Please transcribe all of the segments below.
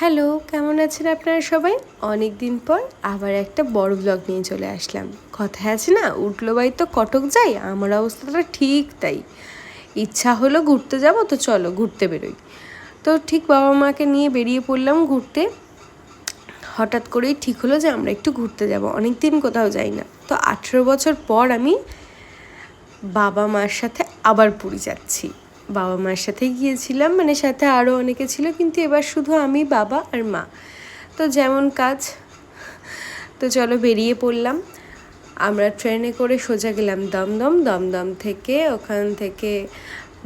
Hello, কেমন আছেন আপনারা সবাই? অনেক দিন পর আবার একটা বড় ব্লগ নিয়ে চলে আসলাম। কথায় আছে না, উঠল বাই তো কটক যাই, আমার অবস্থাটা ঠিক তাই। ইচ্ছা হলো ঘুরতে যাব, তো চলো ঘুরতে বেরোই। তো ঠিক বাবা মাকে নিয়ে বেরিয়ে পড়লাম ঘুরতে। হঠাৎ করেই ঠিক হলো যে আমরা একটু ঘুরতে যাব অনেক দিন কোথাও যাই না। তো আঠেরো বছর পর আমি বাবা মার সাথে আবার পুরী যাচ্ছি। বাবা মার সাথে গিয়েছিলাম মানে সাথে আরও অনেকে ছিল, কিন্তু এবার শুধু আমি, বাবা আর মা। তো যেমন কাজ, তো চলো বেরিয়ে পড়লাম। আমরা ট্রেনে করে সোজা গেলাম দমদম। দমদম থেকে ওখান থেকে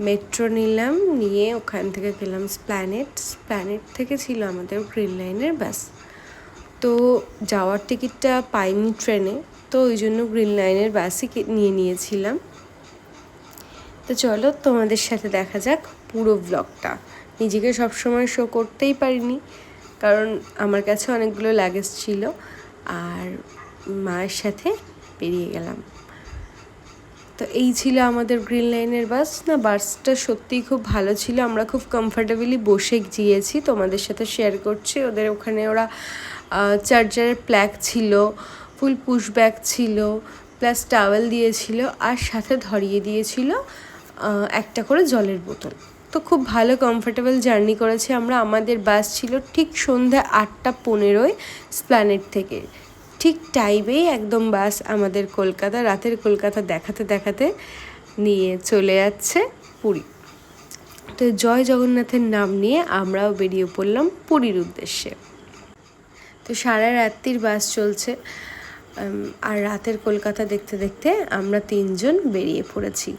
মেট্রো নিলাম, নিয়ে ওখান থেকে গেলাম স্প্ল্যানেট। স্প্ল্যানেট থেকে ছিল আমাদের গ্রিন লাইনের বাস। তো যাওয়ার টিকিটটা পাইনি ট্রেনে, তো ওই জন্য গ্রিন লাইনের বাসই নিয়ে নিয়েছিলাম। তো চলো তোমাদের সাথে দেখা যাক পুরো ব্লগটা নিজেকে সবসময় শো করতেই পারিনি, কারণ আমার কাছে অনেকগুলো লাগেজ ছিল আর মায়ের সাথে বেরিয়ে গেলাম। তো এই ছিল আমাদের গ্রিন লাইনের বাস না বাসটা সত্যিই খুব ভালো ছিল। আমরা খুব কমফর্টেবলি বসে গিয়েছি, তোমাদের সাথে শেয়ার করছি। ওদের ওখানে ওরা চার্জারের প্ল্যাক ছিল ফুল পুশ ব্যাগ ছিল প্লাস টাওয়েল দিয়েছিল, আর সাথে ধরিয়ে দিয়েছিল একটা করে জলের বোতল। তো খুব ভালো কমফোর্টেবল জার্নি করেছি আমরা। আমাদের বাস ছিল ঠিক সন্ধ্যা আটটা পনেরোয় স্প্ল্যানেট থেকে। ঠিক টাইমেই একদম বাস আমাদের কলকাতা, রাতের কলকাতা দেখাতে দেখাতে নিয়ে চলে যাচ্ছে পুরী। তো জয় জগন্নাথের নাম নিয়ে আমরাও বেরিয়ে পড়লাম পুরীর উদ্দেশ্যে। তো সারা রাত্রির বাস চলছে। আর রাতের কলকাতা দেখতে দেখতে আমরা তিনজন বেরিয়ে পড়েছি।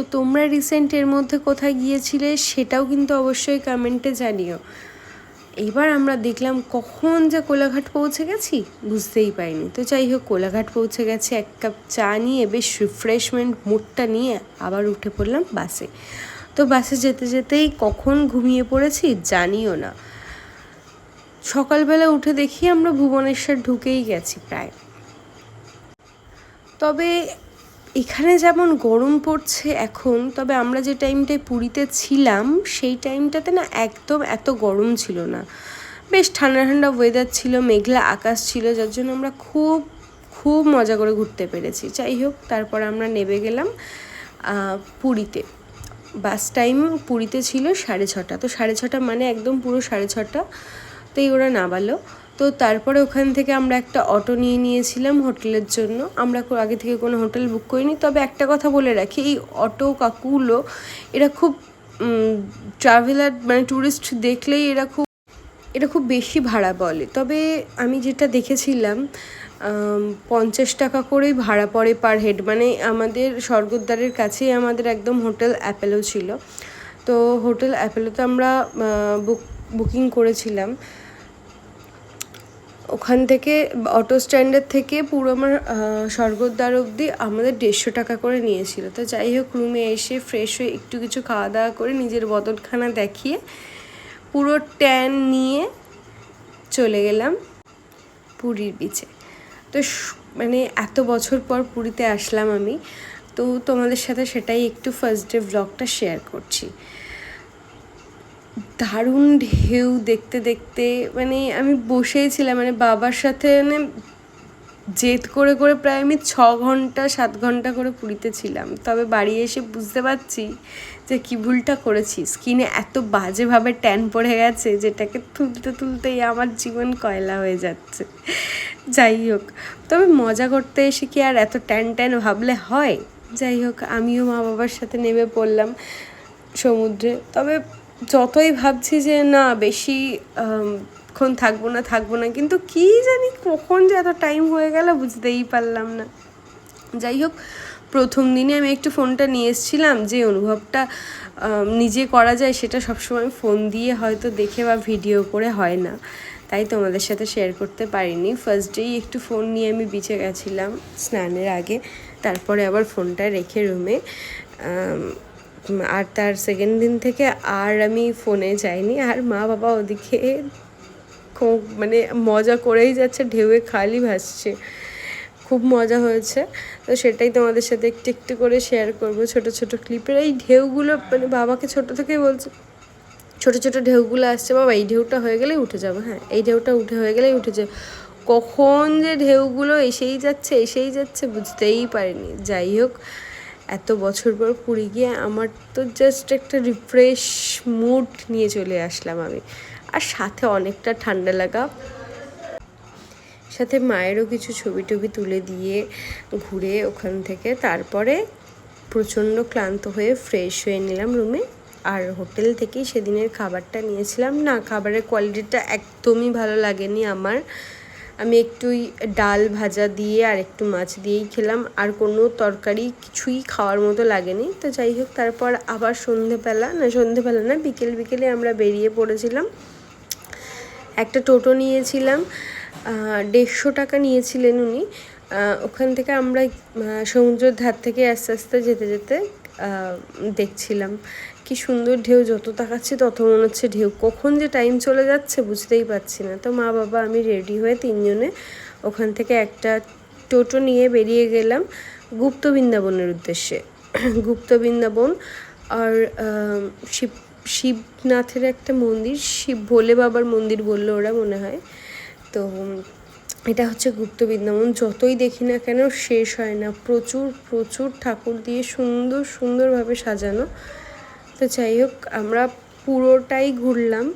তো তোমরা রিসেন্ট এর মধ্যে কোথায় গিয়েছিলে সেটাও কিন্তু অবশ্যই কমেন্টে জানিও। এবার আমরা দেখলাম কখন যে কোলাঘাট পৌঁছে গেছি, বুঝতেই পাইনি তো যাই হোক, কোলাঘাট পৌঁছে গেছে, এক কাপ চা নিয়ে, বেশ রিফ্রেশমেন্ট মুডটা নিয়ে আবার উঠে পড়লাম বাসে। তো বাসে যেতে যেতেই কখন ঘুমিয়ে পড়েছি জানিও না। সকালবেলা উঠে দেখি আমরা ভুবনেশ্বর ঢুকেই গেছি প্রায়। তবে এখানে যেমন গরম পড়ছে এখন, তবে আমরা যে টাইমটায় পুরীতে ছিলাম, সেই টাইমটাতে না একদম এত গরম ছিল না। বেশ ঠান্ডা ঠান্ডা ওয়েদার ছিল, মেঘলা আকাশ ছিল, যার জন্য আমরা খুব খুব মজা করে ঘুরতে পেরেছি। যাই হোক, তারপর আমরা নেবে গেলাম পুরীতে। বাস টাইম পুরীতে ছিল সাড়ে ছটা। তো সাড়ে ছটা মানে একদম পুরো সাড়ে ছটাতেই ওরা নামালো। তো তারপরে ওখান থেকে আমরা একটা অটো নিয়ে নিয়েছিলাম হোটেলের জন্য। আমরা আগে থেকে কোনো হোটেল বুক করিনি। তবে একটা কথা বলে রাখি, এই অটো কাকুগুলো এরা খুব ট্রাভেলার মানে ট্যুরিস্ট দেখলেই এরা খুব এটা খুব বেশি ভাড়া বলে। তবে আমি যেটা দেখেছিলাম পঞ্চাশ টাকা করেই ভাড়া পড়ে পার হেড মানে আমাদের স্বর্গদ্বারের কাছেই আমাদের একদম হোটেল অ্যাপেলো ছিল। তো হোটেল অ্যাপেলোতে আমরা বুক, বুকিং করেছিলাম। ওখান থেকে, অটো স্ট্যান্ডের থেকে পুরো আমার স্বর্গদ্বার অবধি আমাদের দেড়শো টাকা করে নিয়েছিল। তো যাই হোক, রুমে এসে ফ্রেশ হয়ে একটু কিছু খাওয়া দাওয়া করে নিজের বদলখানা দেখিয়ে পুরো ট্যান নিয়ে চলে গেলাম পুরীর বিচে তো মানে এত বছর পর পুরীতে আসলাম আমি। তো তোমাদের সাথে সেটাই একটু ফার্স্ট ডে ব্লগটা শেয়ার করছি। দারুণ ঢেউ দেখতে দেখতে মানে আমি বসেই ছিলাম মানে বাবার সাথে মানে জেদ করে করে প্রায় আমি ছ ঘণ্টা, সাত ঘণ্টা করে পুরীতে ছিলাম। তবে বাড়ি এসে বুঝতে পারছি যে কী ভুলটা করেছি। স্কিনে এত বাজেভাবে ট্যান পড়ে গেছে, যেটাকে তুলতে তুলতেই আমার জীবন কয়লা হয়ে যাচ্ছে। যাই হোক, তবে মজা করতে এসে কি আর এত ট্যান ট্যান ভাবলে হয়? যাই হোক, আমিও মা বাবার সাথে নেমে পড়লাম সমুদ্রে। তবে যতই ভাবছি যে না, বেশি ক্ষণ থাকব না থাকব না, কিন্তু কী জানি কখন যে এত টাইম হয়ে গেল বুঝতেই পারলাম না। যাই হোক, প্রথম দিনে আমি একটু ফোনটা নিয়ে এসেছিলাম যে অনুভবটা নিজে করা যায় সেটা সবসময় ফোন দিয়ে হয়তো দেখে বা ভিডিও করে হয় না। তাই তোমাদের সাথে শেয়ার করতে পারিনি। ফার্স্ট ডেই একটু ফোন নিয়ে আমি বিচে গেছিলাম স্নানের আগে, তারপরে আবার ফোনটা রেখে রুমে আর তার সেকেন্ড দিন থেকে আর আমি ফোনে যাইনি। আর মা বাবা ওদিকে মানে মজা করেই যাচ্ছে, ঢেউয়ে খালি ভাসছে। খুব মজা হয়েছে। তো সেটাই তোমাদের সাথে একটু একটু করে শেয়ার করব। ছোট ছোট ক্লিপের এই ঢেউগুলো মানে বাবাকে ছোট থেকেই বলছে, ছোট ছোট ঢেউগুলো আসছে, বাবা, এই ঢেউটা হয়ে গেলেই উঠে যাবে। হ্যাঁ এই ঢেউটা উঠে হয়ে গেলেই উঠে যাবে। কখন যে ঢেউগুলো এসেই যাচ্ছে এসেই যাচ্ছে বুঝতেই পারিনি। যাই হোক এত বছর পর পুরী গিয়ে আমার তো জাস্ট একটা রিফ্রেশ মুড নিয়ে চলে আসলাম আমি। আর সাথে অনেকটা ঠান্ডা লাগা। সাথে মায়েরও কিছু ছবি টবি তুলে দিয়ে ঘুরে ওখান থেকে। তারপরে প্রচণ্ড ক্লান্ত হয়ে ফ্রেশ হয়ে নিলাম রুমে আর হোটেল থেকেই সেদিনের খাবারটা নিয়েছিলাম। না, খাবারের কোয়ালিটিটা একদমই ভালো লাগেনি আমার। আমি একটুই ডাল ভাজা দিয়ে আর একটু মাছ দিয়েই খেলাম। আর কোনো তরকারি কিছুই খাওয়ার মতো লাগেনি। তো যাই হোক, তারপর আবার সন্ধেবেলা, না সন্ধেবেলা না, বিকেল বিকেলে আমরা বেরিয়ে পড়েছিলাম। একটা টোটো নিয়েছিলাম। দেড়শো টাকা নিয়েছিলেন উনি। ওখান থেকে আমরা সমুদ্রের ধার থেকে আস্তে আস্তে যেতে যেতে দেখছিলাম। কি সুন্দর ঢেউ যত তাকাচ্ছি তত মনে হচ্ছে ঢেউ। কখন যে টাইম চলে যাচ্ছে বুঝতেই পারছি না। তো মা বাবা, আমি রেডি হয়ে তিনজনে ওখান থেকে একটা টোটো নিয়ে বেরিয়ে গেলাম গুপ্ত বৃন্দাবনের উদ্দেশ্যে। গুপ্ত বৃন্দাবন আর শিব, শিবনাথের একটা মন্দির, শিব ভোলে বাবার মন্দির বলল ওরা মনে হয়। তো এটা হচ্ছে গুপ্ত বৃন্দাবন। যতই দেখি না কেন শেষ হয় না। প্রচুর প্রচুর ঠাকুর দিয়ে সুন্দর, সুন্দরভাবে সাজানো। তো যাই হোক, আমরা পুরোটাই ঘুরলাম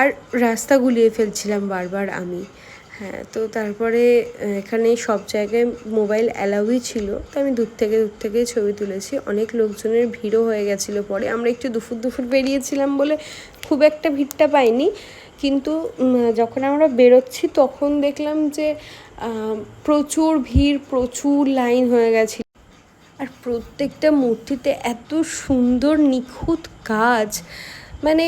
আর রাস্তা গুলিয়ে ফেলছিলাম বারবার আমি। হ্যাঁ তো তারপরে এখানে সব জায়গায় মোবাইল অ্যালাউই ছিল। তো আমি দূর থেকে দূর থেকে ছবি তুলেছি। অনেক লোকজনের ভিড়ও হয়ে গেছিল পরে। আমরা একটু দুপুর দুপুর বেরিয়েছিলাম বলে খুব একটা ভিড়টা পাইনি। কিন্তু যখন আমরা বেরোচ্ছি তখন দেখলাম যে প্রচুর ভিড়, প্রচুর লাইন হয়ে গেছিল। আর প্রত্যেকটা মূর্তিতে এত সুন্দর নিখুঁত কাজ মানে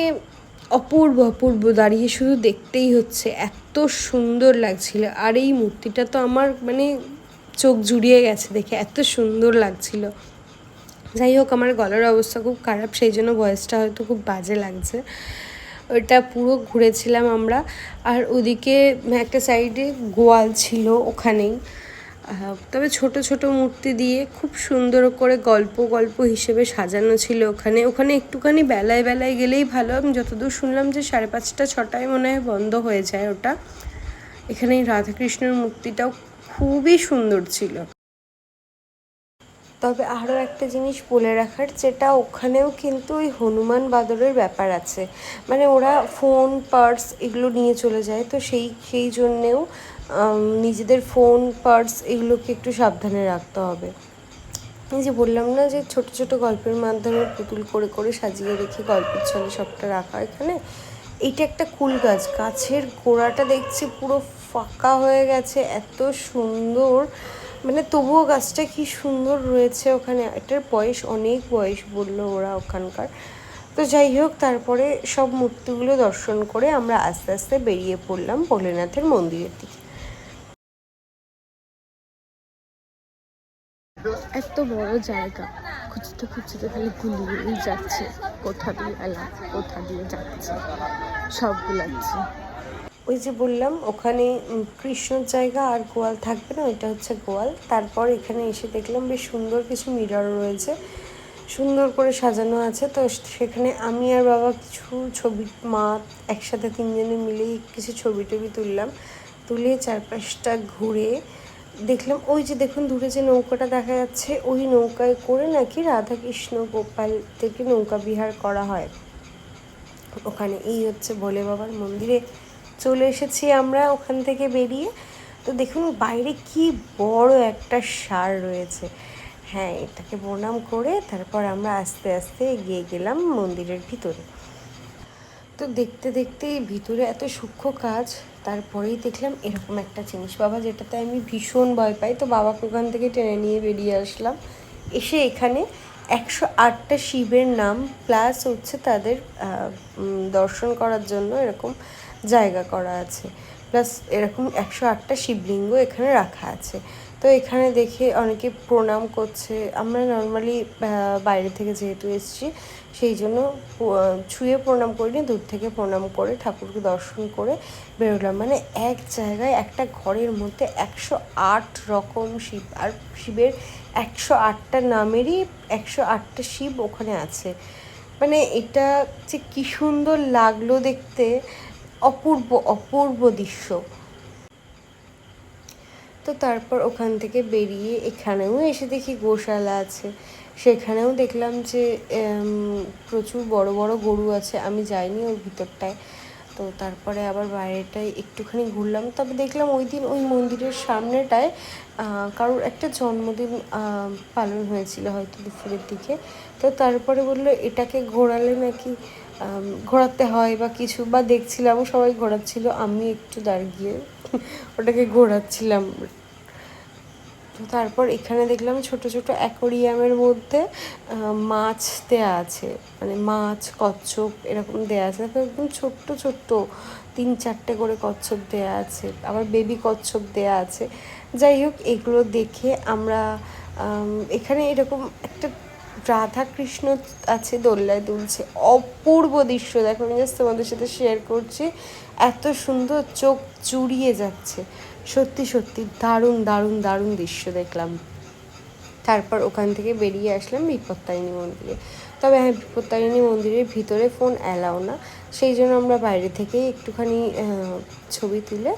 অপূর্ব অপূর্ব, দাঁড়িয়ে শুধু দেখতেই হচ্ছে, এত সুন্দর লাগছিল। আর এই মূর্তিটা তো আমার মানে চোখ জুড়িয়ে গেছে দেখে, এত সুন্দর লাগছিল। যাই হোক, আমার গলার অবস্থা খুব খারাপ, সেই জন্য ভয়েসটা হয়তো খুব বাজে লাগছে। ওটা পুরো ঘুরেছিলাম আমরা। আর ওদিকে একটা সাইডে গোয়াল ছিল ওখানেই। তবে ছোট ছোট মূর্তি দিয়ে খুব সুন্দর করে গল্প গল্প হিসেবে সাজানো ছিল ওখানে। ওখানে একটুখানি বেলায় বেলায় গেলেই ভালো। আমি যতদূর শুনলাম যে সাড়ে পাঁচটা, ছটায় মনে হয় বন্ধ হয়ে যায় ওটা। এখানে রাধাকৃষ্ণের মূর্তিটাও খুবই সুন্দর ছিল। তবে আরও একটা জিনিস বলে রাখার, যেটা ওখানেও কিন্তু ওই হনুমান বাদরের ব্যাপার আছে। মানে ওরা ফোন পার্স এগুলো নিয়ে চলে যায়। তো সেই সেই জন্যেও নিজেদের ফোন পার্স এগুলোকে একটু সাবধানে রাখতে হবে। এই যে বললাম না যে ছোট ছোট গল্পের মাধ্যমে পুতুল করে করে সাজিয়ে রেখে গল্পের ছলে সবটা রাখা এখানে, এইটা একটা কুল গাছ। গাছের গোড়াটা দেখছি পুরো ফাঁকা হয়ে গেছে, এত সুন্দর। মানে তবুও গাছটা কি সুন্দর রয়েছে ওখানে। এটার বয়স অনেক বয়স বলল ওরা ওখানকার। তো যাই হোক, তারপরে সব মূর্তিগুলো দর্শন করে আমরা আস্তে আস্তে বেরিয়ে পড়লাম ভোলেনাথের মন্দিরের দিকে। এত বড় জায়গা। খুঁজতে খুঁজতে খালি গুলিয়ে যাচ্ছে। কোথা দিয়ে এলা কোথা দিয়ে যাচ্ছে, সব গুলাচ্ছে। ওই যে বললাম, ওখানে কৃষ্ণর জায়গা আর গোয়াল থাকবে না, ওইটা হচ্ছে গোয়াল। তারপর এখানে এসে দেখলাম বেশ সুন্দর কিছু মিরর রয়েছে। সুন্দর করে সাজানো আছে। তো সেখানে আমি আর বাবা কিছু ছবি, মা একসাথে তিনজনে মিলেই কিছু ছবি টবি তুললাম। তুলে চারপাশটা ঘুরে দেখলাম, ওই যে দেখুন, দূরে যে নৌকাটা দেখা যাচ্ছে, ওই নৌকায় করে নাকি রাধাকৃষ্ণ গোপাল থেকে নৌকা বিহার করা হয়। ওখানে এই হচ্ছে ভোলে বাবার মন্দিরে চলে এসেছি আমরা ওখান থেকে বেরিয়ে। তো দেখুন, বাইরে কি বড় একটা সার রয়েছে। হ্যাঁ এটাকে প্রণাম করে তারপর আমরা আস্তে আস্তে এগিয়ে গেলাম মন্দিরের ভিতরে। তো দেখতে দেখতে ভিতরে এত সূক্ষ্ম কাজ। তারপরেই দেখলাম এরকম একটা জিনিস। বাবা, যেটাতে আমি ভীষণ ভয় পাই, তো বাবাকে ওখান থেকে টেনে নিয়ে বেরিয়ে আসলাম। এসে এখানে একশো আটটা শিবের নাম প্লাস হচ্ছে তাদের দর্শন করার জন্য এরকম জায়গা করা আছে। প্লাস এরকম একশো আটটা শিবলিঙ্গ এখানে রাখা আছে। তো এখানে দেখে অনেকে প্রণাম করছে। আমরা নর্মালি বাইরে থেকে যেহেতু এসেছি, সেই জন্য ছুঁয়ে প্রণাম করিনি, দূর থেকে প্রণাম করে ঠাকুরকে দর্শন করে বেরোলাম। মানে এক জায়গায়, একটা ঘরের মধ্যে একশো আট রকম শিব, আর শিবের একশো আটটা নামেরই একশো আটটা শিব ওখানে আছে। মানে এটা যে কি সুন্দর লাগল দেখতে, অপূর্ব অপূর্ব দৃশ্য। তো তারপর ওখান থেকে বেরিয়ে এখানেও এসে দেখি গোশালা আছে। সেখানেও দেখলাম যে প্রচুর বড় বড় গরু আছে, আমি যাইনি ওর ভিতরটায়। তো তারপরে আবার বাইরেটায় একটুখানি ঘুরলাম। তবে দেখলাম ওই দিন ওই মন্দিরের সামনেটায় কারোর একটা জন্মদিন পালন হয়েছিল হয়তো দুপুরের দিকে। তো তারপরে বলল, এটাকে ঘোরালে নাকি ঘোরাতে হয় বা কিছু? বা দেখছিলাম, সবাই ঘোরাচ্ছিল, আমি একটু দাঁড়িয়ে ওটাকে ঘোরাচ্ছিলাম। তো তারপর এখানে দেখলাম ছোট ছোট অ্যাকোরিয়ামের মধ্যে মাছ দেয়া আছে। মানে মাছ, কচ্ছপ এরকম দেয়া আছে। একদম ছোট্ট ছোট্ট তিন চারটে করে কচ্ছপ দেয়া আছে। আবার বেবি কচ্ছপ দেয়া আছে। যাই হোক, এগুলো দেখে আমরা এখানে এরকম একটা রাধা কৃষ্ণ আছে দোল্লায় দুলছে। অপূর্ব দৃশ্য। দেখো, আমি জাস্ট তোমাদের সাথে শেয়ার করছি। এত সুন্দর চোখ জুড়িয়ে যাচ্ছে। সত্যি সত্যি, দারুণ দারুণ দারুণ দৃশ্য দেখলাম। তারপর ওখান থেকে বেরিয়ে আসলাম বিপত্তারিণী মন্দিরে। তবে হ্যাঁ বিপত্তারিণী মন্দিরের ভিতরে ফোন অ্যালাও না। সেই জন্য আমরা বাইরে থেকেই একটুখানি ছবি তুলে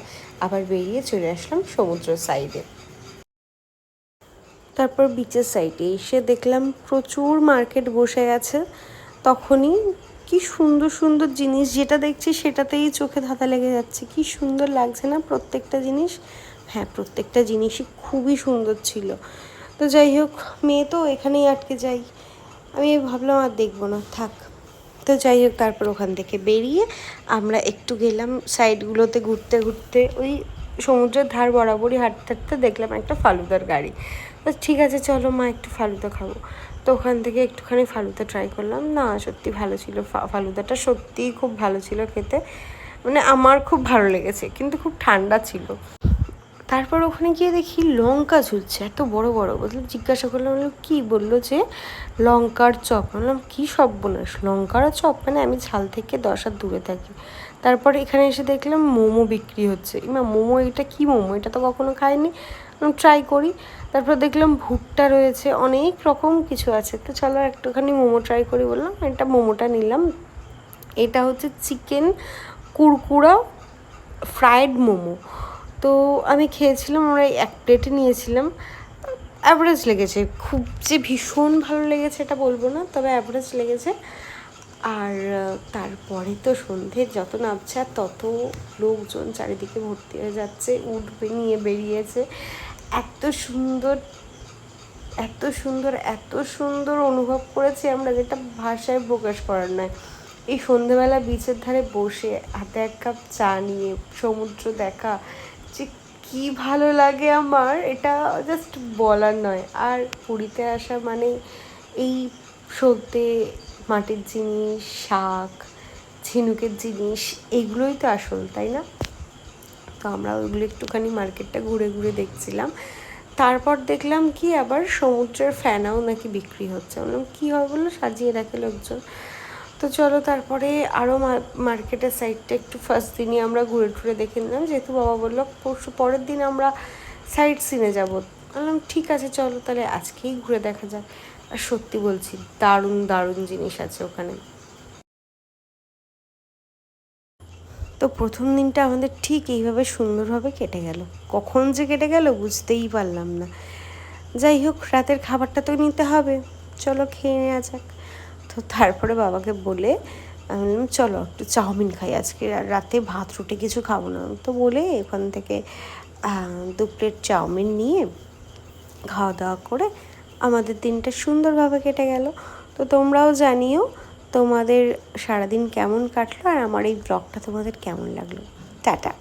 আবার বেরিয়ে চলে আসলাম সমুদ্র সাইডে তারপর বিচের সাইডে এসে দেখলাম প্রচুর মার্কেট বসে গেছে। তখনই কি সুন্দর সুন্দর জিনিস যেটা দেখছি সেটাতেই চোখে ধাঁধা লেগে যাচ্ছে। কি সুন্দর লাগছে না প্রত্যেকটা জিনিস? হ্যাঁ প্রত্যেকটা জিনিসই খুবই সুন্দর ছিল। তো যাই হোক, মেয়ে তো এখানেই আটকে যাই। আমি ভাবলাম আর দেখব না, থাক। তো যাই হোক, তারপর ওখান থেকে বেরিয়ে আমরা একটু গেলাম সাইডগুলোতে ঘুরতে ঘুরতে। ওই সমুদ্রের ধার বরাবরই হাঁটতে হাঁটতে দেখলাম একটা ফালুদার গাড়ি। তো ঠিক আছে, চলো মা, একটু ফালুদা খাব। তো ওখান থেকে একটুখানি ফালুদা ট্রাই করলাম। না, সত্যি ভালো ছিল। ফালুদাটা সত্যিই খুব ভালো ছিল খেতে। মানে আমার খুব ভালো লেগেছে, কিন্তু খুব ঠান্ডা ছিল। তারপর ওখানে গিয়ে দেখি লঙ্কা ঝুলছে, এত বড় বড়। বললাম, জিজ্ঞাসা করলাম বললাম কী? বলল যে, লঙ্কার চপ। বললাম, কী সব বোনাস লঙ্কার চপ মানে আমি ঝাল থেকে দশ হাত দূরে থাকি। তারপর এখানে এসে দেখলাম মোমো বিক্রি হচ্ছে। মোমো, এটা কী মোমো? এটা তো কখনো খাইনি। ট্রাই করি। তারপর দেখলাম ভুট্টা রয়েছে, অনেক রকম কিছু আছে। তো চলো একটুখানি মোমো ট্রাই করি বললাম এটা মোমোটা নিলাম। এটা হচ্ছে চিকেন কুরকুড়া ফ্রায়েড মোমো। তো আমি খেয়েছিলাম, আমরা এক প্লেটে নিয়েছিলাম। অ্যাভারেজ লেগেছে, খুব যে ভীষণ ভালো লেগেছে এটা বলব না, তবে অ্যাভারেজ লেগেছে। আর, তারপরে তো সন্ধে, যত নামছে তত লোকজন চারিদিকে ভর্তি হয়ে যাচ্ছে, উঠবে, নিয়ে বেরিয়েছে। এত সুন্দর এত সুন্দর এত সুন্দর অনুভব করেছি আমরা যেটা ভাষায় প্রকাশ করার নয়। এই সন্ধেবেলা বিচের ধারে বসে হাতে এক কাপ চা নিয়ে সমুদ্র দেখা, যে কী ভালো লাগে আমার, এটা জাস্ট বলার নয়। আর পুরীতে আসা মানে এই সলতে মাটির জিনিস, শাক, ঝিনুকের জিনিস, এগুলোই তো আসল, তাই না? তো আমরা ওইগুলো একটুখানি মার্কেটটা ঘুরে ঘুরে দেখছিলাম। তারপর দেখলাম কি আবার সমুদ্রের ফ্যানাও নাকি বিক্রি হচ্ছে। বললাম, কী হয় বলল সাজিয়ে রাখে লোকজন। তো চলো তারপরে আরও মার্কেটের সাইডটা একটু ফার্স্ট দিনই আমরা ঘুরে টুরে দেখে নিলাম। যেহেতু বাবা বলল, পরশু, পরের দিন আমরা সাইড সিনে যাব। বললাম, ঠিক আছে, চলো তাহলে আজকেই ঘুরে দেখা যাক। আর সত্যি বলছি, দারুণ দারুণ জিনিস আছে ওখানে। তো প্রথম দিনটা আমাদের ঠিক এইভাবে সুন্দরভাবে কেটে গেল। কখন যে কেটে গেল বুঝতেই পারলাম না। যাই হোক, রাতের খাবারটা তো নিতে হবে। চলো খেয়ে নেওয়া যাক। তো তারপরে বাবাকে বলে আমি বললাম চলো একটু চাউমিন খাই আজকে। রাতে ভাত, রুটি কিছু খাব না। তো বলে এখান থেকে দু প্লেট চাউমিন নিয়ে খাওয়া দাওয়া করে আমাদের দিনটা সুন্দরভাবে কেটে গেল। তো তোমরাও জানিও তোমাদের সারাদিন কেমন কাটলো আর আমার এই ব্লগটা তোমাদের কেমন লাগল? টাটা।